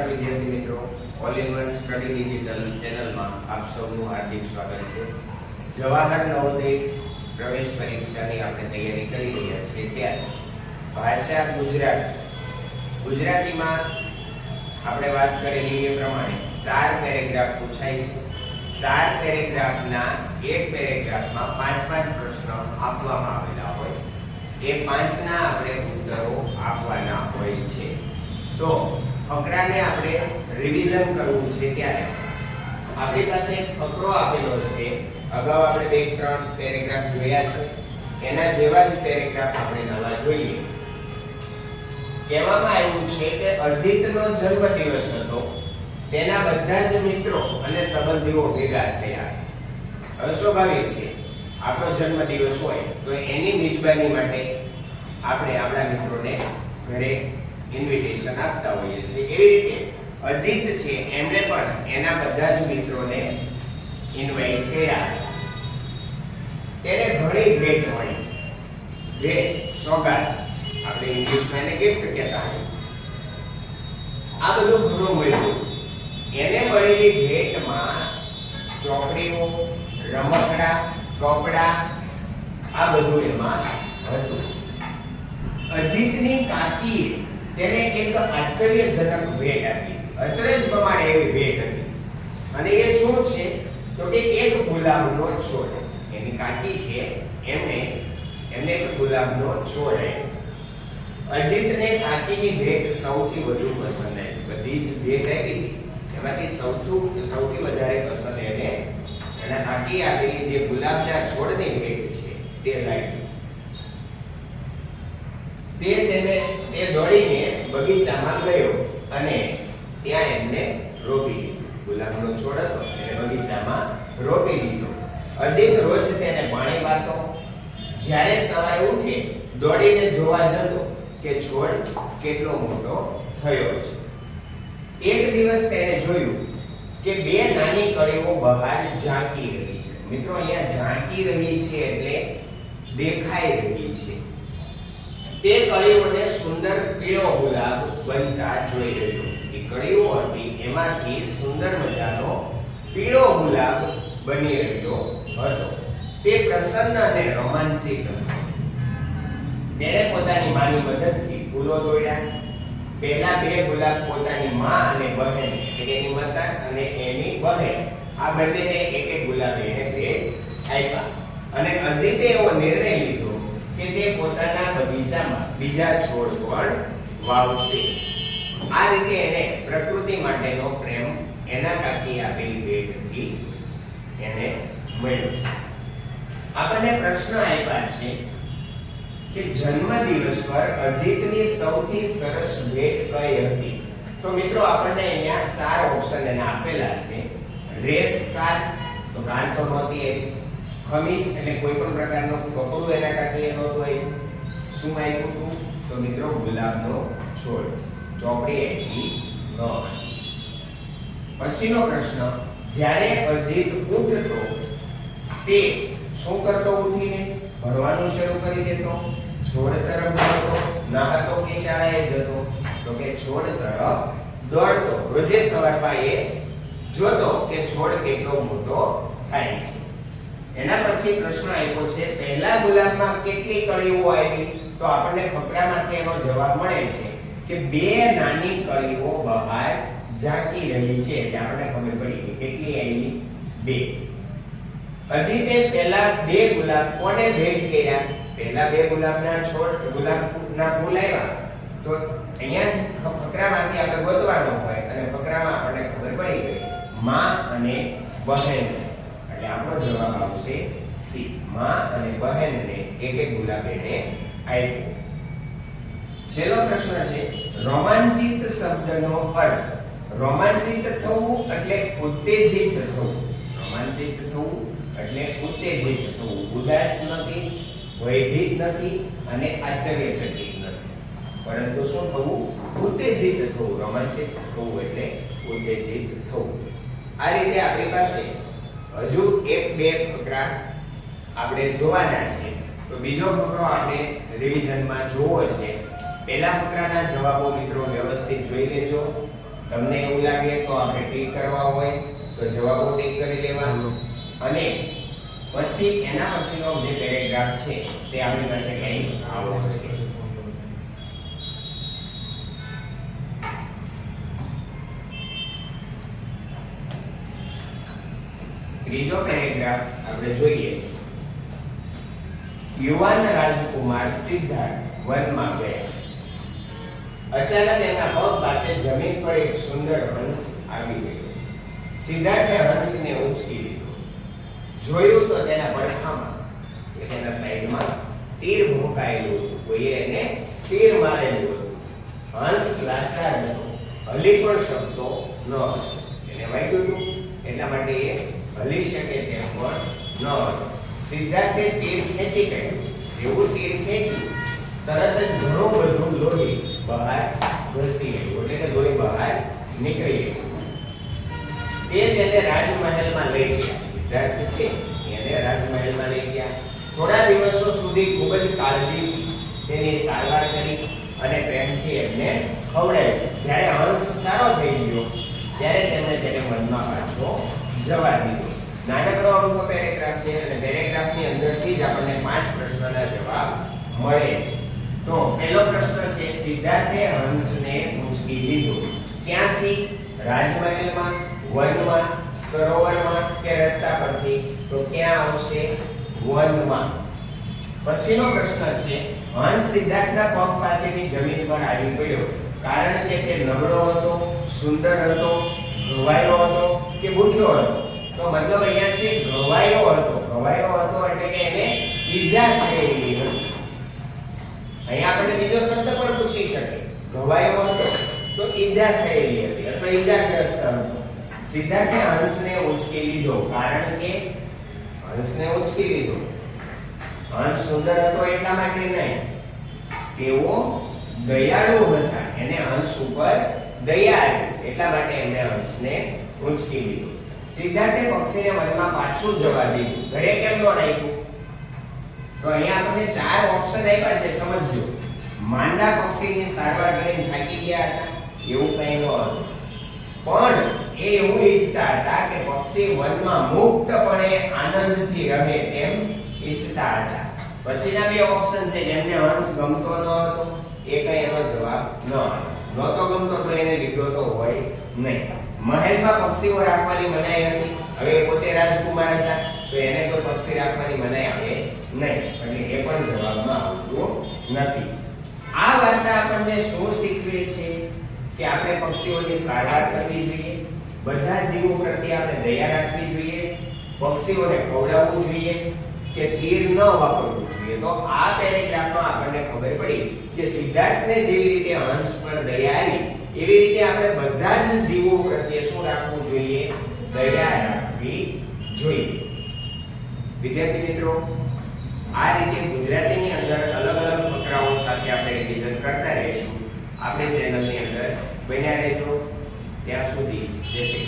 વિદ્યાર્થી મિત્રો. All in one study digital ચેનલમાં આપ સૌનું હાર્દિક સ્વાગત છે. જવાહર નવોદય પ્રવેશ પરીક્ષાની આપણે તૈયારી કરી રહ્યા છીએ ત્યારે ભાષા ગુજરાત. ગુજરાતીમાં આપણે વાત કરેલી એ પ્રમાણે ચાર પેરેગ્રાફ પૂછાય છે. ચાર પેરેગ્રાફના એક પેરેગ્રાફમાં પાંચ પાંચ પ્રશ્નો આપવામાં આવેલા હોય. એ પાંચના આપણે ઉત્તરો આપવાના હોય છે. તો ફકરાને આપણે રિવિઝન કરવું છે ત્યારે. આપણી પાસે એક ફકરો આપેલો છે. અગાઉ આપણે બે ત્રણ પેરેગ્રાફ જોયા છે. એના જેવા જ પેરેગ્રાફ આપણે નવા જોઈએ. કહેવામાં આવ્યું છે કે અજીતનો જન્મદિવસ હતો. તેના બધા જ મિત્રો અને સંબંધીઓ ભેગા થયા. હવે સ્વાભાવિક છે, આપણો જન્મદિવસ હોય તો એની મિજબાની માટે આપણે આપણા મિત્રોને ઘરે ઇન્વિટેશન આપતા હોઈએ છીએ. એવી રીતે અજીત છે એમણે પણ એના બધા જ મિત્રોને ઇન્વાઇટ કર્યા. તેને ઘણી ભેટ મળી, જે સોગાદ આપણે ઇંગ્લિશમાં એને ગિફ્ટ કહેતા હોય. આ બધું ઘણું મળ્યું. એને મળેલી ભેટમાં ચોકડીઓ રમકડા, કપડા, આ બધું એમાં હતું. અજીતની કાકીએ તેને એક આશ્ચર્યજનક ભેટ આપી. અચરજ પ્રમાણે એવી ભેટ હતી અને એ શું છે? તો કે એક ગુલાબનો છોડ. એની કાકી છે, એમને એમને એક ગુલાબનો છોડ અજીતને કાકીની ભેટ સૌથી વધુ પસંદ આવી. બધી જ ભેટ આપી. એમાંથી સૌથી સૌથી વધારે પસંદ એને એના કાકી આપેલી જે ગુલાબના છોડની ભેટ છે, તે લાગી તે તેને તે દોડીને બગીચામાં ગયો અને ત્યાં એમને રોપી ગુલાબનો છોડ હતો એને બગીચામાં રોપી દીધો. અજીત રોજ તેને પાણી પાતો. જ્યારે સવારે ઉઠે, દોડીને જોવા જતો કે છોડ કેટલો મોટો થયો છે. એક દિવસ તેણે જોયું કે બે નાની કળીઓ બહાર ઝાંકી રહી છે. મિત્રો, અહીંયા ઝાંકી રહી છે એટલે દેખાઈ રહી છે. તે કળીઓને સુંદર પીળો ગુલાબ બનતા જોઈ રહ્યો. એ કળીઓ હતી, એમાંથી સુંદર મજાનો પીળો ગુલાબ બની રહ્યો હતો. તે પ્રસન્ન અને રોમાંચિત હતો. તેણે પોતાની માની મદદથી ફૂલો તોડ્યા. પહેલા બે ગુલાબ પોતાની માં અને બહેન, એટલે એની માતા અને એની બહેન. આ બંનેને એક એક ગુલાબ એને તે આપ્યા. અને અજીતે એવો નિર્ણય લીધો કે તે પોતાના બગીચામાં બીજા છોડ પણ વાવશે. આ રીતે એને પ્રકૃતિ માટેનો પ્રેમ એના કાકી આપેલી ભેટથી એને મળ્યો. આપણને પ્રશ્ન આપ્યા છે કે જન્મદિવસ પર અજીતની સૌથી સરસ ભેટ કઈ હતી? તો મિત્રો, આપણને અહીંયા ચાર ઓપ્શન એને આપેલા છે. રેસ કાર, તો કાર તો નહોતી ખમીસ, એટલે કોઈ પણ પ્રકારનો કપડું એના કાકી એનો તો એ શું આવ્યું હતું? તો મિત્રો, ગુલાબનો છોડ. ચોપડી એટલી ન પછીનો પ્રશ્ન, જ્યારે અજીત ઉઠતો, તે શું કરતો ઉઠીને? ભણવાનું શરૂ કરી દેતો. છોડ તરફ દોડતો ના હતો કે શાળાએ જતો? તો કે છોડ તરફ દોડતો. રોજે સવારમાં એ જોતો કે છોડ કેટલો મોટો થાય છે. એના પછી પ્રશ્ન આપ્યો છે, પહેલા ગુલાબમાં કેટલી કળીઓ આવી તો આપણને ફકરામાંથી એનો જવાબ મળે છે કે બે નાની કળીઓ બહાર ઝાંકી રહી છે એટલે આપણને ખબર પડી કે કેટલી આવી? બે. હજી તે પહેલા બે ગુલાબ કોને ભેટ કર્યા? પહેલા બે ગુલાબના છોડ ગુલાબના ફૂલ આવ્યા. તો અહીંયા ફકરામાંથી આપણે ગોતવાનો હોય અને ફકરામાં આપણને ખબર પડી ગઈ. માં અને બહેન એટલે આપણો જવાબ આવશે સી. માં અને બહેનને એક એક ગુલાબ એને આપ્યો. છેલ્લો પ્રશ્ન છે, રોમાંચિત શબ્દનો અર્થ. રોમાંચિત થવું એટલે ઉત્તેજિત થવું. રોમાંચિત થવું એટલે ઉત્તેજિત થવું. ઉદાસ નથી, ભયભીત નથી અને આશ્ચર્યચકિત નથી. પરંતુ શું થવું? ઉત્તેજિત થવું. રોમાંચિત થવું એટલે ઉત્તેજિત થવું. આ રીતે આપણી પાસે હજુ એક બે ફકરા આપણે જોવાના છે. તો બીજો ફકરો આપણે રિવિઝનમાં જોવો છે. પહેલા ફકરાના જવાબો મિત્રો વ્યવસ્થિત જોઈ લેજો. તમને એવું લાગે તો આપણે ટીક કરવા હોય તો જવાબો ટીક કરી લેવા. અને પછી એના પછીનો જે પેરેગ્રાફ છે તે આપણી પાસે કંઈક આવો છે ત્રીજો પેરેગ્રાફ આપણે જોઈએ. યુવાન રાજકુમાર સિદ્ધાર્થ વનમાં ગયા અચાનક એના પગ પાસે જમીન પર એક સુંદર હંસ આવી ગયો. સિદ્ધાર્થે હંસને ઉંચકી લીધો. જોયું તો તેના પડખામાં, કે તેના સાઈડમાં તીર ભોંકાયેલું હતું. કોઈએ એને તીર મારેલું હતું. હંસ લાચાર હતો. હલી પણ શકતો ન હતો. એને વાગ્યું હતું. એટલા માટે એ હલી શકે તેમ પણ ન હતો. સિદ્ધાર્થે તીર ખેંચી કાઢ્યું જેવું તીર ખેંચ્યું તરત જ ઘણું બધું લોહી બહાર ઘસી ગયું. એટલે કે લોહી બહાર નીકળી ગયું. તે તેને રાજમહેલમાં લઈ ગયા. સિદ્ધાર્થ છે, એને રાજમહેલમાં લઈ ગયા. થોડા દિવસો સુધી ખૂબ જ કાળજી તેની સારવાર કરી અને પ્રેમથી એમને ખવડાવ્યું. જ્યારે હંસ સારો થઈ ગયો, ત્યારે તેમણે તેને મનમાં પાછો જવા દીધો. નાનકડો અમુક પેરેગ્રાફ છે અને પેરેગ્રાફની અંદરથી જ આપણને પાંચ પ્રશ્નના જવાબ મળે છે. તો પહેલો પ્રશ્ન છે, સિદ્ધાર્થે હંસને ઉંચકી લીધો. ક્યાંથી? રાજમહેલમાં, વનમાં, સરોવરમાં કે રસ્તા પરથી? તો ક્યાં આવશે? વનમાં. પછીનો પ્રશ્ન છે, હંસ સિદ્ધાર્થના પગ પાસેની જમીન પર આવી પડ્યો. કારણ કે તે નબળો હતો, સુંદર હતો ઘવાયો હતો કે બુદ્ધો હતો? તો મતલબ અહીંયા છે ઘવાયો હતો ઘવાયો હતો એટલે કે એને ઈજા થયેલી હતી. અહીંયા આપણે બીજો શબ્દ પણ પૂછી શકે ઘવાયો હતો, તો ઈજા થયેલી હતી, અથવા ઈજાગ્રસ્ત હતો. કે હંસને ઉંચકી લીધો, કારણ કે હંસને ઉંચકી લીધો. હંસ સુંદર હતો એટલા માટે નહીં. તેઓ દયાળુ હતા. એને હંસ ઉપર દયા એટલા માટે એમને હંસને ઉંચકી લીધો. સિદ્ધાર્થે પક્ષીને વનમાં પાછું જવા દીધું. ઘરે કેમ ન રાખ્યું? તો અહીંયા આપણને ચાર ઓપ્શન આપ્યા છે, સમજજો. માંદા પક્ષીની સારવાર કરીને થાકી ગયા હતા. એવું કંઈ ન હતું. પણ એ એવું ઈચ્છતા હતા કે પક્ષી વનમાં મુક્તપણે આનંદથી રહે તેમ ઈચ્છતા હતા. પછીના બે ઓપ્શન છે, જેમને હંસ ગમતો ન હતો, એ કંઈ એનો જવાબ ન હતો. નહોતો ગમતો તો એને લીધો તો હોય નહીં. મહેલમાં પક્ષીઓ રાખવાની મનાઈ હતી. હવે પોતે રાજકુમાર હતા, તો એને તો પક્ષી રાખવાની મનાઈ આવે નહીં. એટલે એ પણ જવાબમાં આવતું નથી. આ વાર્તા આપણને શું શીખવે છે? કે આપણે પક્ષીઓની સારવાર કરવી જોઈએ. બધા જીવો પ્રત્યે આપણે દયા રાખવી જોઈએ. પક્ષીઓને ખવડાવવું જોઈએ કે તીર ન વાપરવું જોઈએ. તો આ પેરેગ્રાફમાં આપણને ખબર પડી કે સિદ્ધાર્થને જેવી રીતે હંસ પર દયા આવી એવી રીતે આપણે બધા જ જીવો પ્રત્યે શું રાખવું જોઈએ? દયા રાખવી જોઈએ. વિદ્યાર્થી મિત્રો, આ રીતે ગુજરાતીની અંદર અલગ અલગ ફકરાઓ સાથે આપણે રિવિઝન કરતા રહીશું. આપણે ચેનલની અંદર બન્યા રહેજો. ત્યાં સુધી જય શ્રી